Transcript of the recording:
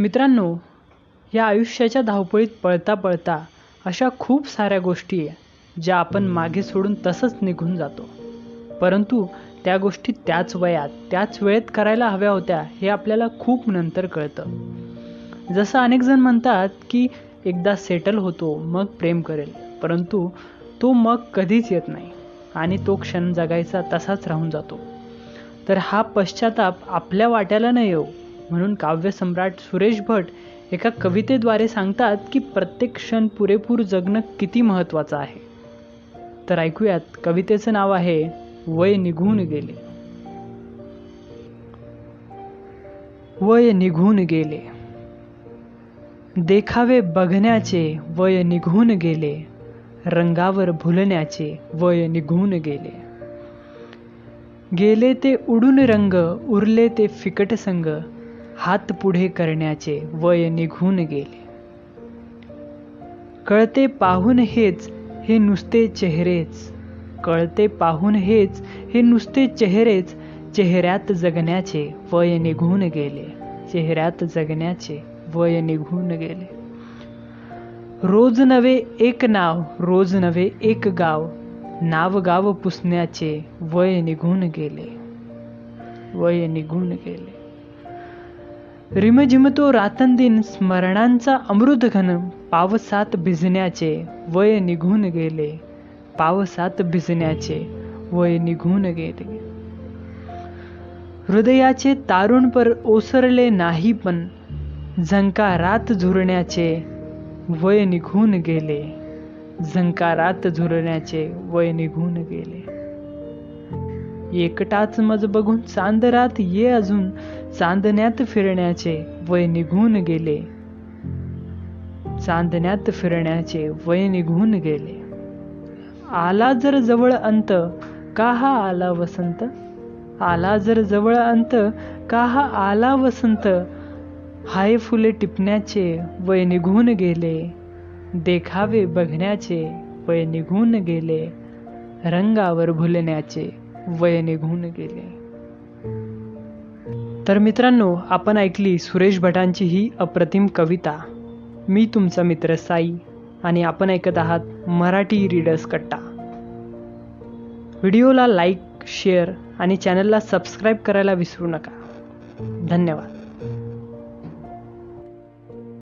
मित्रांनो या आयुष्याच्या धावपळीत पळता पळता अशा खूप साऱ्या गोष्टी आहे ज्या आपण मागे सोडून तसंच निघून जातो. परंतु त्या गोष्टी त्याच वयात त्याच वेळेत करायला हव्या होत्या हे आपल्याला खूप नंतर कळतं. जसं अनेक जण म्हणतात की एकदा सेटल होतो मग प्रेम करेल. परंतु तो मग कधीच येत नाही आणि तो क्षण जगायचा तसाच राहून जातो. तर हा पश्चाताप आपल्या वाट्याला न येऊ म्हणून काव्यसम्राट सुरेश भट एका कवितेद्वारे सांगतात की प्रत्येक क्षण पुरेपूर जगणं किती महत्त्वाचं आहे. तर ऐकूयात कवितेचं नाव आहे वय निघून गेले. वय निघून गेले. देखावे बघण्याचे वय निघून गेले. रंगावर भुलण्याचे वय निघून गेले. गेले ते उडून रंग उरले ते फिकट संग. हात पुढे करण्याचे वय निघून गेले. कळते पाहून हेच हे नुसते चेहरेच. कळते पाहून हेच हे नुसते चेहरेच. चेहऱ्यात जगण्याचे वय निघून गेले. चेहऱ्यात जगण्याचे वय निघून गेले. रोज नवे एक नाव रोज नवे एक गाव. नाव गाव पुसण्याचे वय निघून गेले. वय निघून गेले. रिमझिमतो रातंदिन स्मरणांचा अमृत घन पावसात भिजण्याचे वय निघून गेले. पावसात भिजण्याचे वय निघून गेले. हृदयाचे तारुण पर ओसरले नाही पण झंकारात झुरण्याचे वय निघून गेले. झंकारात झुरण्याचे वय निघून गेले. एकटाच मज बघून चांदरात ये अजून. चांदण्यात फिरण्याचे वय निघून गेले. चांदण्यात फिरण्याचे वय निघून गेले. आला जर जवळ अंत का हा आला वसंत? आला जर जवळ अंत का हा आला वसंत? हाय फुले टिपण्याचे वय निघून गेले. देखावे बघण्याचे वय निघून गेले. रंगावर भुलण्याचे वय निघून गेले. तर मित्रांनो आपण ऐकली सुरेश भटांची ही अप्रतिम कविता मी तुमचा मित्र साई आणि आपण ऐकत आहात मराठी रीडर्स कट्टा. व्हिडिओला लाईक शेअर आणि चॅनलला सबस्क्राईब करायला विसरू नका. धन्यवाद.